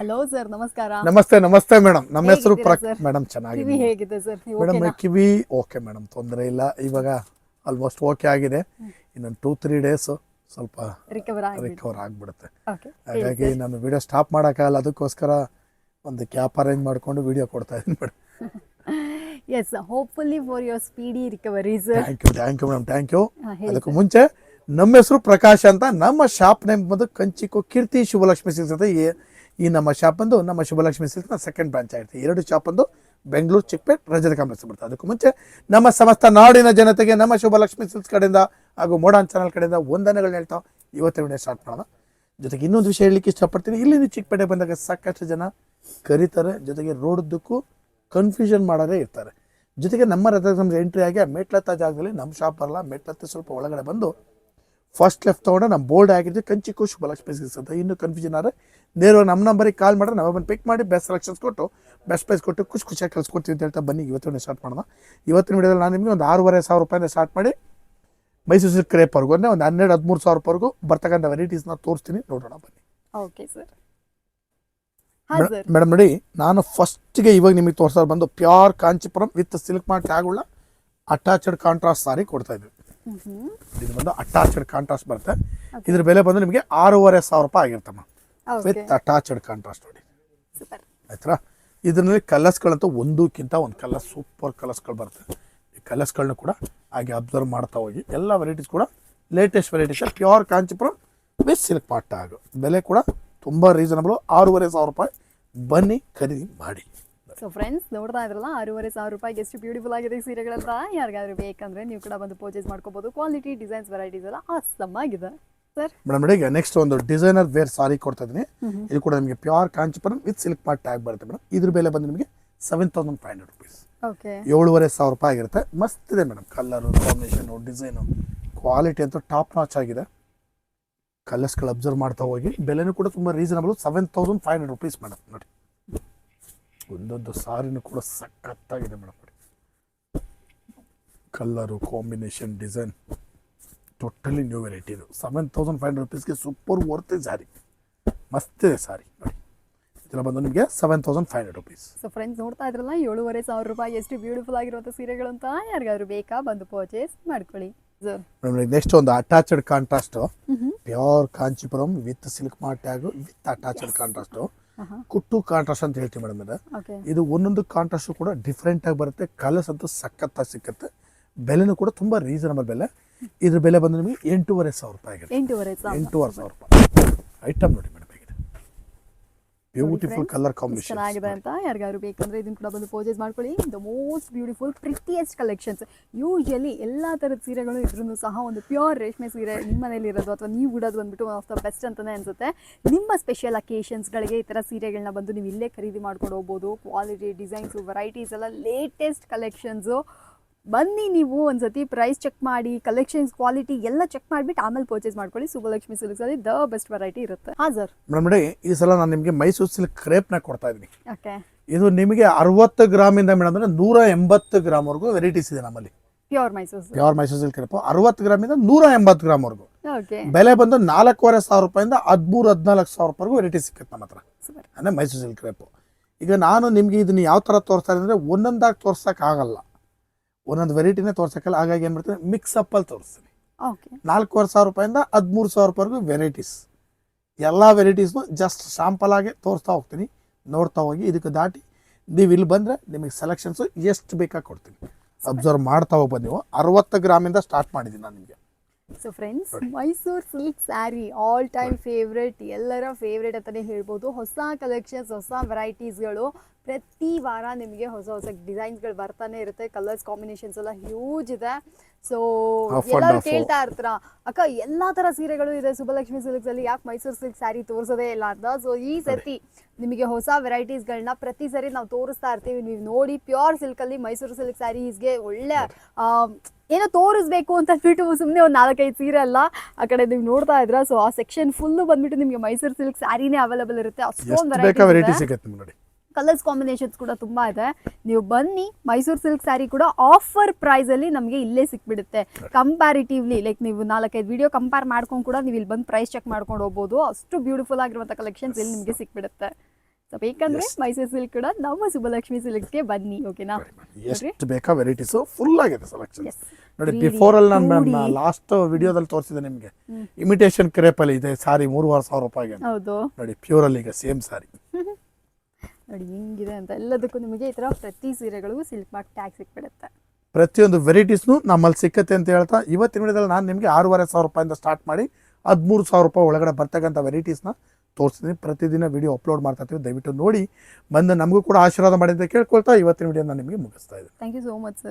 Hello sir ನಮಸ್ಕಾರ. ನಮಸ್ತೆ ನಮಸ್ತೆ ಮೇಡಮ್ ನಮ್ಮ ಹೆಸರು ಪ್ರಕಾಶ್? ಮೇಡಮ್ ಕಿವಿ ಚೆನ್ನಾಗಿದೆ. ಹೇಗಿದೆ ಸರ್ ನೀವು ಮೇಡಮ್ ಓಕೆನಾ ಕಿವಿ ಓಕೆ ಮೇಡಮ್ ತೊಂದರೆ ಇಲ್ಲ. ಇವಾಗ ಆಲ್ಮೋಸ್ಟ್ ಓಕೆ ಆಗಿದೆ. ಇನ್ನೊಂದು ಟೂ ತ್ರೀ ಡೇಸ್ ಸ್ವಲ್ಪ ರಿಕವರ್ ರಿಕವರ್ ಆಗ್ಬಿಡುತ್ತೆ. ಓಕೆ ಹಾಗಾಗಿ ನಾನು ವಿಡಿಯೋ ಸ್ಟಾಪ್ ಮಾಡೋಕ್ಕಾಗಲ್ಲ. ಅದಕ್ಕೋಸ್ಕರ ಒಂದು ಕ್ಯಾಪ್ ಅರೇಂಜ್ ಮಾಡ್ಕೊಂಡು ವಿಡಿಯೋ ಕೊಡ್ತಾ ಇದ್ದೀನಿ madam yes hopefully for your speedy recovery sir thank you thank you madam thank you ಅದಕ್ಕೂ ಮುಂಚೆ ನಮ್ಮ ಹೆಸರು ಪ್ರಕಾಶ್ ಅಂತ ನಮ್ಮ ಶಾಪ್ ನೇಮ್ ಬಂದು ಕಂಚಿಕೋ ಕೀರ್ತಿ ಶುಭಲಕ್ಷ್ಮಿ ಸಿಗ್ತದೆ. ಈ- ನಮ್ಮ ಶಾಪ್ ಬಂದು ನಮ್ಮ ಶುಭಲಕ್ಷ್ಮಿ ಸಿಲ್ಕ್ನ ಸೆಕೆಂಡ್ ಬ್ರಾಂಚ್ ಆಗಿರುತ್ತೆ. ಎರಡು ಶಾಪ್ ಒಂದು ಬೆಂಗಳೂರು, ಚಿಕ್ಕಪೇಟ್, ರಜದ ಕಾಂಪ್ಲೆಕ್ಸ್ ಬರ್ತದೆ ಅದಕ್ಕೂ ಮುಂಚೆ ನಮ್ಮ ಸಮಸ್ತ ನಾಡಿನ ಜನತೆಗೆ ನಮ್ಮ ಶುಭಲಕ್ಷ್ಮಿ ಸಿಲ್ಕ್ಸ್ ಕಡೆಯಿಂದ ಹಾಗೂ ಮೋಡಾನ್ ಚಾನಲ್ ಕಡೆಯಿಂದ ವಂದನೆಗಳನ್ನ ಹೇಳ್ತಾ ಇವತ್ತಿನ ವಿಡಿಯೋ ಸ್ಟಾರ್ಟ್ ಮಾಡೋಣ. ಜೊತೆಗೆ ಇನ್ನೊಂದು ವಿಷಯ ಹೇಳಲಿಕ್ಕೆ ಇಷ್ಟಪಡ್ತೀನಿ. ಇಲ್ಲಿ ಚಿಕ್ಕಪೇಟೆ ಬಂದಾಗ ಸಾಕಷ್ಟು ಜನ ಕರೀತಾರೆ. ಜೊತೆಗೆ ರೋಡ್ದಕ್ಕೂ ಕನ್ಫ್ಯೂಷನ್ ಮಾಡೋದೇ ಇರ್ತಾರೆ. ಜೊತೆಗೆ ನಮ್ಮ ರಥ ಎಂಟ್ರಿ ಆಗಿ ಮೆಟ್ಲತ್ತ ಜಾಗದಲ್ಲಿ ನಮ್ಮ ಶಾಪ್ ಬರಲ್ಲ ಮೆಟ್ಲತ್ತ ಸ್ವಲ್ಪ ಒಳಗಡೆ ಬಂದು ಫಸ್ಟ್ ಲೆಫ್ಟ್ ತೊಗೊಂಡು ನಮ್ಮ ಬೋರ್ಡ್ ಆಗಿದ್ದು. ಕಂಚಿ ಶುಭಲಕ್ಷ್ಮಿ ಸಿಲ್ಕ್ಸ್ ಅಂತ. ಇನ್ನು ಕನ್ಫ್ಯೂಷನ್ ಆದರೆ ನೇರವಾಗಿ ನಮ್ಮ ನಂಬರಿಗೆ ಕಾಲ್ ಮಾಡಿದ್ರೆ ನಾವೇ ಬಂದು ಪಿಕ್ ಮಾಡಿ ಬೆಸ್ಟ್ ಸೆಲೆಕ್ಷನ್ಸ್ ಕೊಟ್ಟು ಬೆಸ್ಟ್ ಪ್ರೈಸ್ ಕೊಟ್ಟು ಖುಷಿ ಖುಷಿಯಾಗಿ ಕಳ್ಸ್ಕೊಡ್ತೀವಿ ಅಂತ ಹೇಳ್ತಾ ಬನ್ನಿ. ಇವತ್ತಿನ ಸ್ಟಾರ್ಟ್ ಮಾಡೋಣ. ಇವತ್ತಿನ ವಿಡಿಯೋದಲ್ಲಿ ನಾನು ನಿಮಗೆ ಒಂದು ಆರೂವರೆ ಸಾವಿರ ರೂಪಾಯಿಂದ ಸ್ಟಾರ್ಟ್ ಮಾಡಿ ಮೈಸೂರು ಸಿಲ್ಕ್ ಕ್ರೇಪ್ವರೆಗೂ ಅಂದರೆ ಒಂದು ಹನ್ನೆರಡು ಹದಿಮೂರು ಸಾವಿರ ರೂಪಾಯಿವರೆಗೂ ಬರ್ತಕ್ಕಂಥ ವೆರೈಟೀಸ್ನ ತೋರಿಸ್ತೀನಿ. ನೋಡೋಣ ಬನ್ನಿ. ಓಕೆ ಸರ್ ಮೇಡಮ್ ನೋಡಿ ನಾನು ಫಸ್ಟ್ಗೆ ಇವಾಗ ನಿಮಗೆ ತೋರಿಸೋದು ಬಂದು pure Kanchipuram with silk mart ಟ್ಯಾಗುಳ್ಳ attached contrast sari ಕೊಡ್ತಾ ಇದ್ವಿ ಇದು ಬಂದು ಅಟ್ಯಾಚ್ಡ್ ಕಾಂಟ್ರಾಸ್ಟ್ ಬರುತ್ತೆ. ಇದ್ರ ಬೆಲೆ ಬಂದು ನಿಮಗೆ ಆರೂವರೆ ಸಾವಿರ ರೂಪಾಯಿ ಆಗಿರ್ತಮ್ಮ ವಿತ್ ಅಟ್ಯಾಚ್ಡ್ ಕಾಂಟ್ರಾಸ್ಟ್ ನೋಡಿ. ಆಯ್ತಾ ಇದರಲ್ಲಿ ಕಲರ್ಸ್ಗಳಂತೂ ಒಂದಕ್ಕಿಂತ ಒಂದು ಕಲರ್ ಸೂಪರ್ ಕಲರ್ಸ್ಗಳು ಬರುತ್ತೆ. ಈ ಕಲರ್ಸ್ಗಳನ್ನ ಕೂಡ ಹಾಗೆ ಅಬ್ಸರ್ವ್ ಮಾಡ್ತಾ ಹೋಗಿ. ಎಲ್ಲ ವೆರೈಟೀಸ್ ಕೂಡ latest varieties pure Kanchipuram with silk pot ಆಗ. ಬೆಲೆ ಕೂಡ ತುಂಬ ರೀಸನಬಲ್ ಆರೂವರೆ ಸಾವಿರ ರೂಪಾಯಿ. ಬನ್ನಿ ಖರೀದಿ ಮಾಡಿ. ಸೊ ಫ್ರೆಂಡ್ಸ್ ನೋಡ್ತಾ ಇದ್ರಲ್ಲ ಆರೂವರೆ ಸಾವಿರ ರೂಪಾಯಿ ಎಷ್ಟು ಬ್ಯೂಟಿಫುಲ್ ಆಗಿದೆ ಸೀರೆಗಳೆಲ್ಲ ಸೀರೆಗಳಂತ. ಯಾರಿಗಾದ್ರೂ ಬೇಕಂದ್ರೆ ನೀವು ಕೂಡ ಬಂದು ಪರ್ಚೇಸ್ ಮಾಡ್ಕೋಬಹುದು ಕ್ವಾಲಿಟಿ ಡಿಸೈನ್ಸ್ ವೆರೈಟೀಸ್ ಎಲ್ಲ ಆಸಮ್ ಆಗಿದೆ. ಸರ್ ಮೇಡಮ್ ನೋಡಿ ನೆಕ್ಸ್ಟ್ ಒಂದು ಡಿಸೈನರ್ ವೇರ್ ಸಾರಿ ಕೊಡ್ತಾ ಇದ್ದೀನಿ. ಇದು ಕೂಡ ನಿಮಗೆ ಪ್ಯೂರ್ ಕಾಂಚಿಪುರಂ ವಿತ್ ಸಿಲ್ಕ್ ಪಾಟ್ ಟ್ಯಾಗ್ ಬರುತ್ತೆ ಮೇಡಮ್ ಇದ್ರ ಬೆಲೆ ಬಂದು ನಿಮಗೆ seven thousand five hundred rupees okay ಏಳುವರೆ ಸಾವಿರ ರೂಪಾಯಿ ಆಗಿರುತ್ತೆ. ಮಸ್ತ್ ಇದೆ madam colour combination design quality ಅಂತೂ ಟಾಪ್ ನಾಚ್ ಆಗಿದೆ. ಕಲರ್ಸ್ಗಳು ಅಬ್ಸರ್ವ್ ಮಾಡ್ತಾ ಹೋಗಿ. ಬೆಲೆನೂ ಕೂಡ ತುಂಬ reasonable seven thousand five hundred rupees madam ನೋಡಿ. ಒಂದೊಂದು ಸಾರಿನೂ ಕೂಡ ಸಖತ್ತಾಗಿದೆ ಮೇಡಮ್ ನೋಡಿ colour combination design totally new variety ಇದು. ಸೆವೆನ್ ತೌಸಂಡ್ ಫೈವ್ ಹಂಡ್ರೆಡ್ ರುಪೀಸ್ಗೆ ಸೂಪರ್ ವರ್ತ್ ಸಾರಿ ಮಸ್ತ್ ಇದೆ ಸಾರಿ ನೋಡಿ. ಇದೆಲ್ಲ ಬಂದು ನಿಮಗೆ seven thousand five hundred rupees so friends ನೋಡ್ತಾ ಇದ್ರಲ್ಲ ಏಳುವರೆ ಸಾವಿರ ರೂಪಾಯಿ ಎಷ್ಟು ಬ್ಯೂಟಿಫುಲ್ ಆಗಿರುವಂಥ ಸೀರೆಗಳು ಅಂತ ಯಾರಿಗಾದ್ರೂ ಬೇಕಾ ಬಂದು ಪರ್ಚೇಸ್ ಮಾಡ್ಕೊಳ್ಳಿ. ನೆಕ್ಸ್ಟ್ ಒಂದು attached contrast pure Kanchipuram with silk mart tag with attached contrast kuttu contrast ಅಂತ ಹೇಳ್ತೀವಿ ಮೇಡಮ್ ಇದು. ಇದು ಒಂದೊಂದು ಕಾಂಟ್ರಾಸ್ಟ್ ಕೂಡ ಡಿಫ್ರೆಂಟ್ ಆಗಿ ಬರುತ್ತೆ. ಕಲರ್ಸ್ ಅಂತೂ ಸಖತ್ತಾಗಿ ಸಿಕ್ಕತ್ತೆ. ಬೆಲೆನೂ ಕೂಡ ತುಂಬಾ ರೀಸನಬಲ್ ಬೆಲೆ. ಇದ್ರ ಬೆಲೆ ಬಂದು ನಿಮಗೆ ಎಂಟೂವರೆ ಸಾವಿರ ರೂಪಾಯಿ ಆಗಿದೆ ಎಂಟೂವರೆ ಸಾವಿರ. ರೂಪಾಯಿ. ಐಟಮ್ ನೋಡಿ ಮೇಡಮ್ ಬ್ಯೂಟಿಫುಲ್ ಕಲರ್ ಕಾಂಬಿನೇಷನ್ ಚೆನ್ನಾಗಿದೆ ಅಂತ ಯಾರಿಗಾದ್ರು ಬೇಕಂದ್ರೆ ಇದನ್ನ ಕೂಡ ಬಂದು ಪರ್ಚೇಸ್ ಮಾಡ್ಕೊಳ್ಳಿ the most beautiful prettiest collections usually ಎಲ್ಲ ಥರದ ಸೀರೆಗಳು ಇದ್ರೂ ಸಹ ಒಂದು ಪ್ಯೂರ್ ರೇಷ್ಮೆ ಸೀರೆ ನಿಮ್ಮ ಮನೇಲಿ ಇರೋದು ಅಥವಾ ನೀವು ಉಡೋದು ಬಂದ್ಬಿಟ್ಟು ಒನ್ ಆಫ್ ದ ಬೆಸ್ಟ್ ಅಂತಲೇ ಅನ್ಸುತ್ತೆ ನಿಮ್ಮ ಸ್ಪೆಷಲ್ ಅಕೇಶನ್ಸ್ಗಳಿಗೆ ಈ ಥರ ಸೀರೆಗಳನ್ನ ಬಂದು ನೀವು ಇಲ್ಲೇ ಖರೀದಿ ಮಾಡ್ಕೊಂಡು ಹೋಗ್ಬೋದು ಕ್ವಾಲಿಟಿ ಡಿಸೈನ್ಸು ವೆರೈಟೀಸ್ ಎಲ್ಲ ಲೇಟೆಸ್ಟ್ ಕಲೆಕ್ಷನ್ಸು ಬನ್ನಿ ನೀವು ಒಂದ್ಸತಿ ಪ್ರೈಸ್ ಚೆಕ್ ಮಾಡಿ ಕಲೆಕ್ಷನ್ಸ್ ಕ್ವಾಲಿಟಿ ಎಲ್ಲ ಚೆಕ್ ಮಾಡಿಬಿಟ್ಟು ಆಮೇಲೆ ಪರ್ಚೇಸ್ ಮಾಡ್ಕೊಳ್ಳಿ. ಸುಬ್ಬಲಕ್ಷ್ಮಿ ಸಿಲ್ಕ್ಸಲ್ಲಿ ದ ಬೆಸ್ಟ್ ವೆರೈಟಿ ಇರುತ್ತೆ. ಹಾ ಸರ್ ಮೇಡಮ್ ಈ ಸಲ ನಾನು ನಿಮಗೆ ಮೈಸೂರು ಸಿಲ್ಕ್ ಕ್ರೇಪ್ನ ಕೊಡ್ತಾ ಇದ್ದೀನಿ. ಓಕೆ ಇದು ನಿಮಗೆ ಅರವತ್ತು ಗ್ರಾಮಿಂದ ಮೇಡಮ್ ಅಂದ್ರೆ ನೂರ ಎಂಬತ್ತು ಗ್ರಾಮ್ವರೆಗೂ ವೆರೈಟೀಸ್ ಇದೆ ನಮ್ಮಲ್ಲಿ. Pure Mysuru pure Mysuru silk crepe ಅರವತ್ತು ಗ್ರಾಮಿಂದ ನೂರ ಎಂಬತ್ತು ಗ್ರಾಮ್ವರೆಗೂ ಬೆಲೆ ಬಂದು ನಾಲ್ಕೂವರೆ ಸಾವಿರ ರೂಪಾಯಿಂದ ಹದಿಮೂರು ಹದಿನಾಲ್ಕು ಸಾವಿರ ರೂಪಾಯಿಗೂ ವೆರೈಟಿ ಸಿಕ್ಕತ್ತೆ ನಮ್ಮ ಹತ್ರ. ಅಂದ್ರೆ ಅಂದರೆ ಮೈಸೂರು ಸಿಲ್ಕ್ ಕ್ರೇಪು ಈಗ ನಾನು ನಿಮಗೆ ಇದನ್ನ ಯಾವ ಥರ ತೋರಿಸ್ತಾ ಅಂದರೆ ಒಂದೊಂದಾಗಿ ತೋರ್ಸೋಕ್ಕಾಗಲ್ಲ. ಒಂದೊಂದು ವೆರೈಟಿನೇ ತೋರ್ಸಕ್ಕಲ್ಲ ಹಾಗಾಗಿ ಏನು ಮಾಡ್ತೀನಿ ಮಿಕ್ಸ್ ಅಪ್ಪಲ್ಲಿ ತೋರಿಸ್ತೀನಿ. ಓಕೆ ನಾಲ್ಕೂವರೆ ಸಾವಿರ ರೂಪಾಯಿಂದ ಹದಿಮೂರು ಸಾವಿರ ರೂಪಾಯಿಗೂ ವೆರೈಟೀಸ್ ಎಲ್ಲ ವೆರೈಟೀಸ್ನು ಜಸ್ಟ್ ಶಾಂಪಲ್ ಆಗಿ ತೋರಿಸ್ತಾ ಹೋಗ್ತೀನಿ ನೋಡ್ತಾ ಹೋಗಿ ಇದಕ್ಕೆ ದಾಟಿ ನೀವು ಇಲ್ಲಿ ಬಂದರೆ ನಿಮಗೆ ಸೆಲೆಕ್ಷನ್ಸು ಎಷ್ಟು ಬೇಕಾಗಿ ಕೊಡ್ತೀನಿ. ಅಬ್ಸರ್ವ್ ಮಾಡ್ತಾ ಹೋಗ್ಬೋದು ನೀವು. ಅರವತ್ತು ಗ್ರಾಮಿಂದ ಸ್ಟಾರ್ಟ್ ಮಾಡಿದ್ದೀನಿ ನಾನು ನಿಮಗೆ. So friends Mysuru silk saree all time favourite ಎಲ್ಲರ ಫೇವ್ರೆಟ್ ಅಂತಲೇ ಹೇಳ್ಬೋದು. ಹೊಸ ಕಲೆಕ್ಷನ್ಸ್ ಹೊಸ ವೆರೈಟೀಸ್ಗಳು ಪ್ರತಿ ವಾರ ನಿಮಗೆ ಹೊಸ ಹೊಸ ಡಿಸೈನ್ಸ್ಗಳು ಬರ್ತಾನೆ ಇರುತ್ತೆ ಕಲರ್ಸ್ ಕಾಂಬಿನೇಷನ್ಸ್ ಎಲ್ಲ ಹ್ಯೂಜ್ ಇದೆ. ಸೊ ಎಲ್ಲರೂ. ಕೇಳ್ತಾ ಇರ್ತಾರ ಅಕ್ಕ ಎಲ್ಲಾ ತರ ಸೀರೆಗಳು ಇದೆ ಸುಬ್ಬಲಕ್ಷ್ಮಿ ಸಿಲ್ಕ್ಸ್ ಅಲ್ಲಿ ಯಾಕೆ ಮೈಸೂರು ಸಿಲ್ಕ್ ಸ್ಯಾರಿ ತೋರಿಸೋದೇ ಇಲ್ಲ ಅಂತ. ಸೊ ಈ ಸತಿ ನಿಮಗೆ ಹೊಸ ವೆರೈಟೀಸ್ಗಳನ್ನ ಪ್ರತಿ ಸರಿ ನಾವು ತೋರಿಸ್ತಾ ಇರ್ತೀವಿ. ನೀವು ನೋಡಿ ಪ್ಯೂರ್ ಸಿಲ್ಕ್ ಅಲ್ಲಿ ಮೈಸೂರು ಸಿಲ್ಕ್ ಸ್ಯಾರೀಸ್ಗೆ ಒಳ್ಳೆ ಏನೋ ತೋರಿಸ್ಬೇಕು ಅಂತ ಅಂದ್ಬಿಟ್ಟು ಸುಮ್ಮನೆ ಒಂದು ನಾಲ್ಕೈದು ಸೀರೆ ಅಲ್ಲ ಆ ಕಡೆ ನೀವು ನೋಡ್ತಾ ಇದ್ರ ಸೊ ಆ ಸೆಕ್ಷನ್ ಫುಲ್ ಬಂದ್ಬಿಟ್ಟು ನಿಮಗೆ ಮೈಸೂರು ಸಿಲ್ಕ್ ಸ್ಯಾರಿನೇ ಅವೈಲೇಬಲ್ ಇರುತ್ತೆ. ಅಷ್ಟೊಂದು ವೆರೈಟಿ ಸಿಗುತ್ತೆ ನೋಡಿ ಕಲರ್ಸ್ ಕಾಂಬಿನೇಷನ್ಸ್ ಕೂಡ ತುಂಬಾ ಇದೆ. ನೀವು ಬನ್ನಿ ಮೈಸೂರು ಸಿಲ್ಕ್ ಸ್ಯಾರಿ ಕೂಡ ಆಫರ್ ಪ್ರೈಸ್ ಅಲ್ಲಿ ನಮಗೆ ಇಲ್ಲೇ ಸಿಕ್ಬಿಡುತ್ತೆ. ಕಂಪ್ಯಾರಿಟಿವ್ಲಿ ಲೈಕ್ ನೀವು ನಾಲ್ಕೈದು ವಿಡಿಯೋ ಕಂಪೇರ್ ಮಾಡ್ಕೊಂಡು ಕೂಡ ನೀವು ಇಲ್ಲಿ ಬಂದು ಪ್ರೈಸ್ ಚೆಕ್ ಮಾಡ್ಕೊಂಡು ಹೋಗ್ಬೋದು. ಅಷ್ಟು ಬ್ಯೂಟಿಫುಲ್ ಆಗಿರುವಂಥ ಕಲೆಕ್ಷನ್ಸ್ ಇಲ್ಲಿ ನಿಮಗೆ ಸಿಕ್ಬಿಡುತ್ತೆ. ಸೊ ಬೇಕಂದ್ರೆ ಮೈಸೂರು ಸಿಲ್ಕ್ ಕೂಡ ನಮ್ಮ ಸುಬ್ಬಲಕ್ಷ್ಮಿ ಸಿಲ್ಕ್ಗೆ ಬನ್ನಿ ಓಕೆನಾ ಎಷ್ಟು ಬೇಕಾ ವೆರೈಟೀಸು ಫುಲ್ ಆಗಿದೆ ಸೆಲೆಕ್ಷನ್. ನೋಡಿ 3D, ಬಿಫೋರ್ ಅಲ್ಲಿ ನಾನು 2D. ಲಾಸ್ಟ್ ವಿಡಿಯೋದಲ್ಲಿ ತೋರಿಸಿದೆ ನಿಮಗೆ. ಇಮಿಟೇಷನ್ ಕ್ರೇಪಲ್ಲಿ ಇದೆ ಸಾರಿ ಮೂರುವರೆ ಸಾವಿರ ರೂಪಾಯಿಗೆ ಹೌದು. ನೋಡಿ ಪ್ಯೂರ್ ಅಲ್ಲಿ ಈಗ ಸೇಮ್ ಸಾರಿ. ನೋಡಿ ಹಿಂಗಿದೆ ಅಂತ. ಎಲ್ಲದಕ್ಕೂ ನಿಮಗೆ ಈ ಥರ ಪ್ರತಿ ಸೀರೆಗಳು ಸಿಲ್ಕ್ ಮಾರ್ಕ್ ಟ್ಯಾಗ್ ಸಿಕ್ಬಿಡುತ್ತೆ. ಪ್ರತಿಯೊಂದು ವೆರೈಟೀಸ್ನು ನಮ್ಮಲ್ಲಿ ಸಿಕ್ಕತ್ತೆ ಅಂತ ಹೇಳ್ತಾ ಇವತ್ತಿನ ವಿಡಿಯೋದಲ್ಲಿ ನಾನು ನಿಮಗೆ ಆರೂವರೆ ಸಾವಿರ ರೂಪಾಯಿಂದ ಸ್ಟಾರ್ಟ್ ಮಾಡಿ ಹದಿಮೂರು ಸಾವಿರ ರೂಪಾಯಿ ಒಳಗಡೆ ಬರ್ತಕ್ಕಂಥ ವೆರೈಟೀಸ್ನ ತೋರಿಸ್ತೀನಿ. ಪ್ರತಿದಿನ ವಿಡಿಯೋ ಅಪ್ಲೋಡ್ ಮಾಡ್ತಾ ಇರ್ತೀವಿ. ದಯವಿಟ್ಟು ನೋಡಿ. ಬಂದು ನಮಗೂ ಕೂಡ ಆಶೀರ್ವಾದ ಮಾಡಿ ಅಂತ ಕೇಳ್ಕೊಳ್ತಾ ಇವತ್ತಿನ ವಿಡಿಯೋ ನಾನು ನಿಮಗೆ ಮುಗಿಸ್ತಾ ಇದ್ದೀನಿ. Thank you so much sir